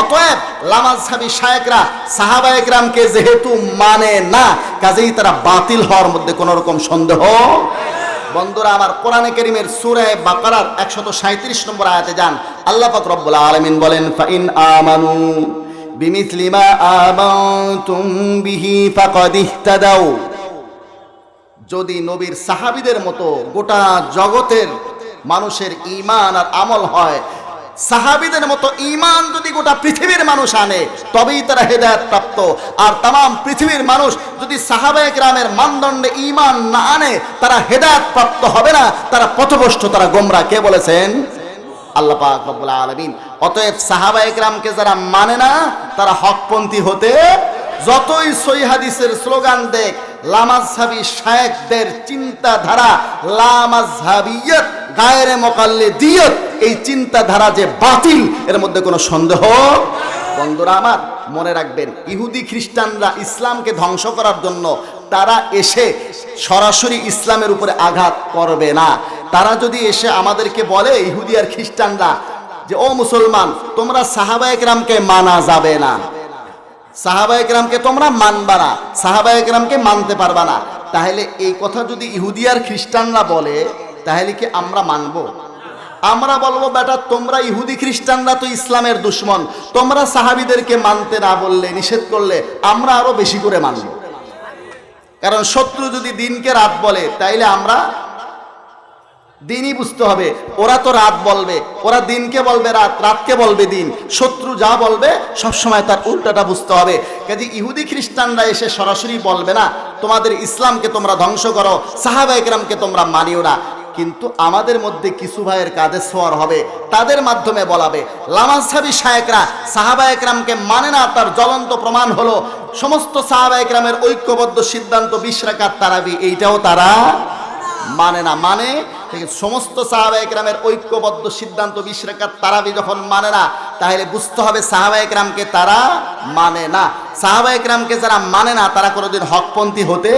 অতএব লামাজহাবি শায়েকরা সাহাবা একরামকে যেহেতু মানে না, কাজেই তারা বাতিল হওয়ার মধ্যে কোনো রকম সন্দেহ। বন্ধুরা, আমার কোরআনে করিমের সুরে বাকারার একশত সাঁত্রিশ নম্বর আয়াতে যান। আল্লাহ পাক রব্বুল আলামিন বলেন, ফাইন আমানু বিমিথলি মা বিহি ফাকাদ যদি নবীর সাহাবিদের মতো গোটা জগতের মানুষের ঈমান আর আমল হয় সাহাবীদের মতো ইমান যদি গোটা পৃথিবীর মানুষ আনে, তবেই তারা হেদায়ত প্রাপ্ত। আর তাম পৃথিবীর মানুষ যদি সাহাবায়ে গ্রামের মানদণ্ডে ইমান না আনে, তারা হেদায়ত প্রাপ্ত হবে না। তারা পথভ্রষ্ট, তারা গোমরা। কে বলেছেন? আল্লাহ পাক রব্বুল আলামিন। অতএব সাহাবা একরামকে যারা মানে না, তারা হকপন্থী হতে যতই সই হাদিসের স্লোগান দেখ লামাজহাবি শায়েকদের চিন্তাধারা লামাজহাবিয়ত গায়রে মোকাল্লে দিয়ত এই চিন্তাধারা যে বাতিল, এর মধ্যে কোনো সন্দেহ? বন্ধুরা আমার, মনে রাখবেন, ইহুদি খ্রিস্টানরা ইসলামকে ধ্বংস করার জন্য তারা এসে সরাসরি ইসলামের উপরে আঘাত করবে না। তারা যদি এসে আমাদেরকে বলে, ইহুদি আর খ্রিস্টানরা, যে, ও মুসলমান, তোমরা সাহাবা একরামকে মানা যাবে না। সাহাবা একরামকে তোমরা মানবা না সাহাবা একরামকে মানতে পারবা না। তাহলে এই কথা যদি ইহুদি আর খ্রিস্টানরা বলে, তাহলে কি আমরা মানবো? আমরা বলব, বেটা, তোমরা ইহুদি খ্রিস্টানরা তো ইসলামের দুশ্মন। তোমরা সাহাবিদেরকে মানতে না বললে, নিষেধ করলে আমরা আরও বেশি করে মানব। কারণ শত্রু যদি দিনকে রাত বলে, তাইলে আমরা দিনই বুঝতে হবে। ওরা তো রাত বলবে। ওরা দিনকে বলবে রাত, রাতকে বলবে দিন। শত্রু যা বলবে, সবসময় তার উল্টাটা বুঝতে হবে। কাজে ইহুদি খ্রিস্টানরা এসে সরাসরি বলবে না, তোমাদের ইসলামকে তোমরা ধ্বংস করো, সাহাবা একরামকে তোমরা মানিও না। কিন্তু আমাদের মধ্যে কিছু ভাইয়ের কাজে সোয়ার হবে। তাদের মাধ্যমে বলাবে, লামাজহাবি শায়েকরা, সাহাবা একরামকে মানে না, তার জ্বলন্ত প্রমাণ হলো। সমস্ত সাহাবা একরামের ঐক্যবদ্ধ সিদ্ধান্ত বিশ রাকাত তারাবি, এইটাও তারা মানে না। মানে আছে, সমস্ত সাহাবা একরামের ঐক্যবদ্ধ সিদ্ধান্ত বিশ রেখাত তারাবি যখন মানে না তাহলে বুঝতে হবে সাহাবা একরামকে তারা মানে না। সাহাবা একরামকে যারা মানে না তারা কোনোদিন হকপন্থী হতে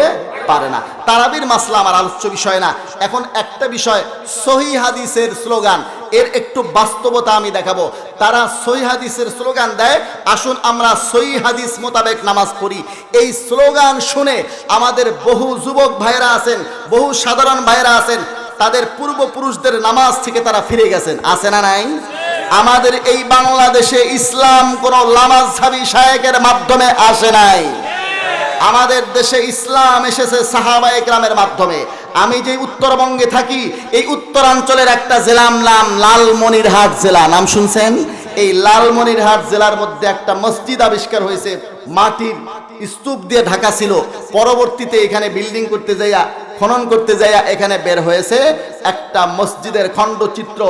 পারে না। তারাবির মাসলা আমার আলোচ্য বিষয় না। এখন একটা বিষয় সহি হাদিসের স্লোগান এর একটু বাস্তবতা আমি দেখাবো। তারা সহি হাদিসের স্লোগান দেয় আসুন আমরা সহি হাদিস মোতাবেক নামাজ পড়ি। এই স্লোগান শুনে আমাদের বহু যুবক ভাইরা আছেন বহু সাধারণ ভাইরা আছেন তাদের পূর্বপুরুষদের নামাজ থেকে তারা ফিরে গেছেন। আছে না নাই? আমাদের এই বাংলাদেশে ইসলাম কোন লামাজহাবি শায়েকের মাধ্যমে আসে নাই। আমাদের দেশে ইসলাম এসেছে সাহাবা একরামের মাধ্যমে। আমি যে উত্তরবঙ্গে থাকি, এই উত্তরাঞ্চলের একটা জেলার নাম লালমনিরহাট জেলা। নাম শুনছেন? এই লালমনিরহাট জেলার মধ্যে একটা মসজিদ আবিষ্কার হয়েছে। মাটির স্তূপ দিয়ে ঢাকা ছিল। পরবর্তীতে এখানে বিল্ডিং করতে যাইয়া খনন করতে যাইয়া এখানে বের হয়েছে একটা মসজিদের খণ্ডচিত্র।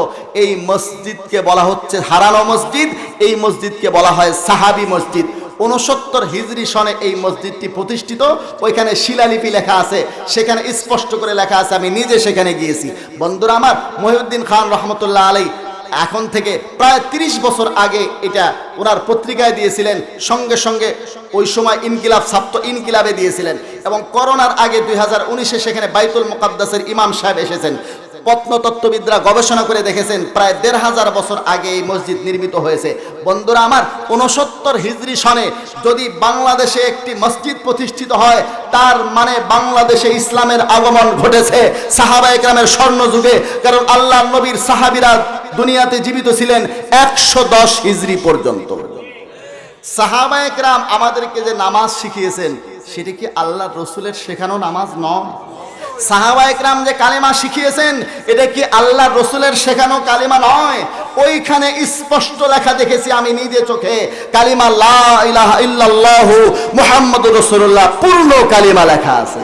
এই মসজিদকে বলা হচ্ছে হারানো মসজিদ, এই মসজিদকে বলা হয় সাহাবি মসজিদ। উনসত্তর হিজরি সনে এই মসজিদটি প্রতিষ্ঠিত, ওইখানে শিলালিপি লেখা আছে, সেখানে স্পষ্ট করে লেখা আছে, আমি নিজে সেখানে গিয়েছি। বন্ধুরা আমার মহিউদ্দিন খান রহমতুল্লাহ আলাই এখন থেকে প্রায় ৩০ বছর আগে এটা ওনার পত্রিকায় দিয়েছিলেন, সঙ্গে সঙ্গে ওই সময় ইনকিলাব, ছাত্র ইনকিলাবে দিয়েছিলেন। এবং করোনার আগে দুই হাজার সেখানে বাইতুল মোকাদ্দাসের ইমাম সাহেব এসেছেন। প্রত্নতত্ত্ববিদরা গবেষণা করে দেখেছেন, প্রায় দেড় হাজার বছর আগে এই মসজিদ নির্মিত হয়েছে। বন্ধুরা আমার উনসত্তর হিজরি সনে যদি বাংলাদেশে একটি মসজিদ প্রতিষ্ঠিত হয়, তার মানে বাংলাদেশে ইসলামের আগমন ঘটেছে। সাহাবা একরামের স্বর্ণ যুগে, কারণ আল্লাহ নবীর সাহাবিরা দুনিয়াতে জীবিত ছিলেন একশো দশ হিজরি পর্যন্ত। সাহাবা একরাম আমাদেরকে যে নামাজ শিখিয়েছেন, সেটি কি আল্লাহ রসুলের শেখানো নামাজ নয়? সাহাবা একরাম যে কালিমা শিখিয়েছেন, এটা কি আল্লাহ রসুলের শেখানো কালিমা নয়? ওইখানে স্পষ্ট লেখা দেখেছি আমি নিজে চোখে, কালিমা লাহ মুহাম্মদ রসুল্লাহ পূর্ণ কালিমা লেখা আছে।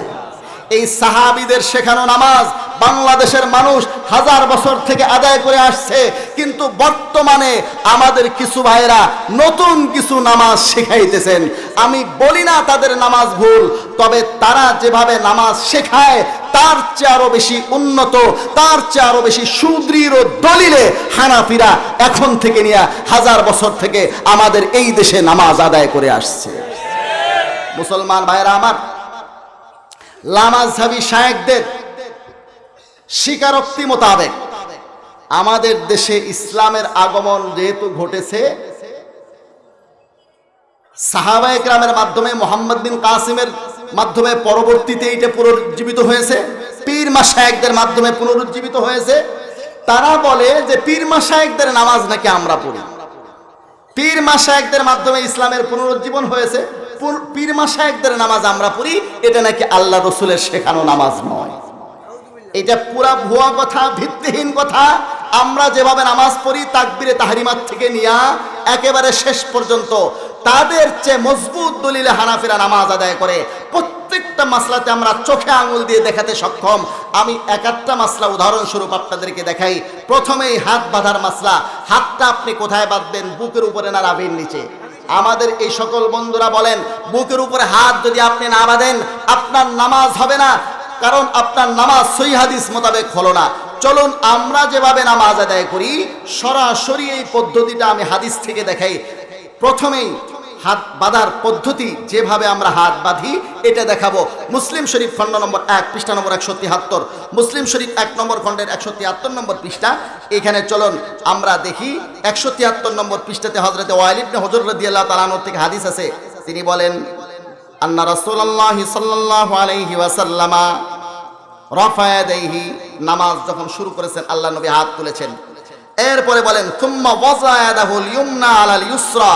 এই সাহাবিদের শেখানো নামাজ বাংলাদেশের মানুষ হাজার বছর থেকে আদায় করে আসছে, কিন্তু বর্তমানে আমাদের কিছু ভাইরা নতুন কিছু নামাজ শেখাইতেছেন। আমি বলি না তাদের নামাজ ভুল, তবে তারা যেভাবে নামাজ শেখায়, তার চেয়ে আরও বেশি উন্নত, তার চেয়ে আরও বেশি সুদৃঢ় দলিলে হানাফিরা এখন থেকে নিয়ে হাজার বছর থেকে আমাদের এই দেশে নামাজ আদায় করে আসছে। মুসলমান ভাইরা আমার, লামাজহাবি শায়েকদের স্বীকারোক্তি মোতাবেক আমাদের দেশে ইসলামের আগমন যেহেতু ঘটেছে সাহাবা একরামের মাধ্যমে মোহাম্মদ বিন কাসিমের মাধ্যমে পরবর্তীতে এটা পুনরুজ্জীবিত হয়েছে, পীর মাসায়েকদের মাধ্যমে পুনরুজ্জীবিত হয়েছে। তারা বলে যে পীর মাসায়েকদের নামাজ নাকি আমরা পড়ি। পীর মাসায়েকদের মাধ্যমে ইসলামের পুনরুজ্জীবন হয়েছে পীর মাসায়েকদের নামাজ আমরা পড়ি, এটা নাকি আল্লাহ রসুলের শেখানো নামাজ নয়। এটা পুরা ভুয়া কথা, ভিত্তিহীন কথা। আমরা যেভাবে নামাজ পড়ি, তাকবিরে তাহারিমাত থেকে নিয়া একেবারে শেষ পর্যন্ত তাদের চেয়ে মজবুত দলিলে হানাফিরা নামাজ আদায় করে। প্রত্যেকটা মাসলাতে আমরা চোখে আঙুল দিয়ে দেখাতে সক্ষম। আমি এক একটা মাসলা উদাহরণস্বরূপ আপনাদেরকে দেখাই। প্রথমেই হাত বাঁধার মাসলা, হাতটা আপনি কোথায় বাঁধবেন, বুকের উপরে না রাবির নিচে? আমাদের এই সকল বন্ধুরা বলেন, বুকের উপরে হাত যদি আপনি না বাঁধেন, আপনার নামাজ হবে না। কারণ আপনার নামাজ সই হাদিস মোতাবেক হলো না। চলুন আমরা যেভাবে নামাজ আদায় করি, সরাসরি এই পদ্ধতিটা আমি হাদিস থেকে দেখাই। প্রথমেই হাত বাঁধার পদ্ধতি, যেভাবে আমরা হাত বাঁধি, এটা দেখাবো। মুসলিম শরীফ খণ্ড নম্বর এক, পৃষ্ঠা নম্বর একশো তিয়াত্তর মুসলিম শরীফ এক নম্বর খণ্ডের একশো তিয়াত্তর নম্বর পৃষ্ঠা। এখানে চলুন আমরা দেখি একশো তিয়াত্তর নম্বর পৃষ্ঠাতে হজরতে ওয়ালিবনে হজর রদিয়াল্লাহ তালানোর থেকে হাদিস আছে। তিনি বলেন, আন্না রাসূলুল্লাহ সাল্লাল্লাহু আলাইহি ওয়াসাল্লামা রফায়াদাইহি নামাজ যখন শুরু করেছেন, আল্লাহ নবী হাত তুলেছেন। এরপরে বলেন থুম্মা ওয়াজায়াদাহুল ইউমনা আলাল ইউসরা।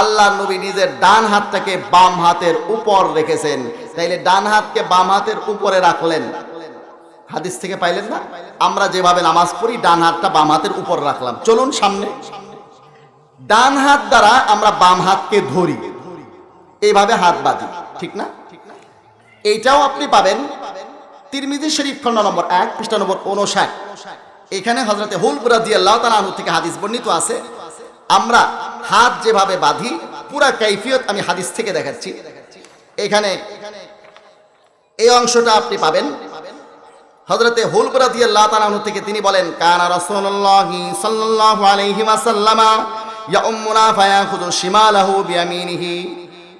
আল্লাহ নবী নিজের ডান হাতটাকে বাম হাতের উপর রেখেছেন। তাইলে ডান হাতকে বাম হাতের উপরে রাখলেন। হাদিস থেকে পাইলেন না? আমরা যেভাবে নামাজ পড়ি, ডান হাতটা বাম হাতের উপর রাখলাম। চলুন সামনে। ডান হাত দ্বারা আমরা বাম হাতকে ধরি। এইভাবে হাত বাঁধি, ঠিক না? এইটাও আপনি পাবেন। তিরমিজি শরীফ খন্ড নম্বর এক, পৃষ্ঠা নম্বর উনষাট এখানে হজরতে হুলপুরা দিয়ে আল্লাহ তালু থেকে হাদিস বর্ণিত আছে, আমরা হাত যেভাবে বাঁধি, পুরা কৈফিয়ত আমি হাদিস থেকে দেখাচ্ছি। এখানে এই অংশটা আপনি পাবেন। হজরতে হুলপুরা দিয়ে আল্লাহ তালু থেকে তিনি বলেন, কানা রসুল্লাহ সাল্লাল্লাহু আলাইহি ওয়াসাল্লামা ইয়াউম্মুনা ফায়াখুযু শিমালাহু বিয়ামিনিহি।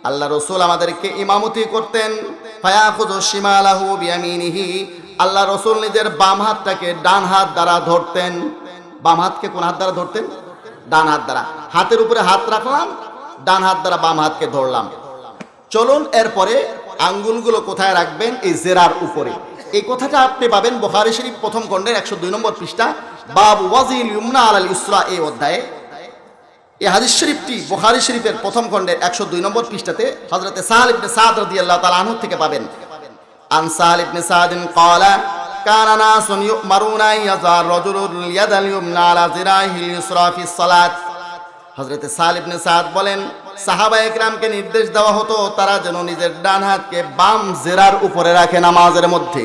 আল্লাহ রসুল আমাদেরকে ইমামতি করতেন। আল্লাহ রসুল নিজের বাম হাতটাকে ডান হাত দ্বারা ধরতেন। বাম হাতকে কোন হাত দ্বারা ধরতেন? ডান হাত দ্বারা। হাতের উপরে হাত রাখলাম, ডান হাত দ্বারা বাম হাতকে ধরলাম। চলুন এরপরে আঙ্গুলগুলো কোথায় রাখবেন? এই জেরার উপরে। এই কথাটা আপনি পাবেন বোখারি শরীফ প্রথম খণ্ডের একশো দুই নম্বর পৃষ্ঠা। বাব ওয়াজিল ইউমনা আলাল ইসরা এই অধ্যায়ে। এই হাদিস শরীফটি বোখারি শরীফের প্রথম খণ্ডের একশো দুই নম্বর পৃষ্ঠাতে হজরতে সাহাল ইবনে সাদ রাদিয়াল্লাহু তাআলা আনহু থেকে পাবেন। আন সাহাল ইবনে সাদিন ক্বালা, কানা নাসুন ইউমারুনা ইয়াজার রাজুলুল ইয়াদাল ইউমনা আলা জিরাহিল ইউসরা সালাত। হজরতে সাল ইবনে সাদ বলেন, সাহাবা একরামকে নির্দেশ দেওয়া হতো তারা যেন নিজের ডান হাতকে বাম জেরার উপরে রাখে নামাজের মধ্যে।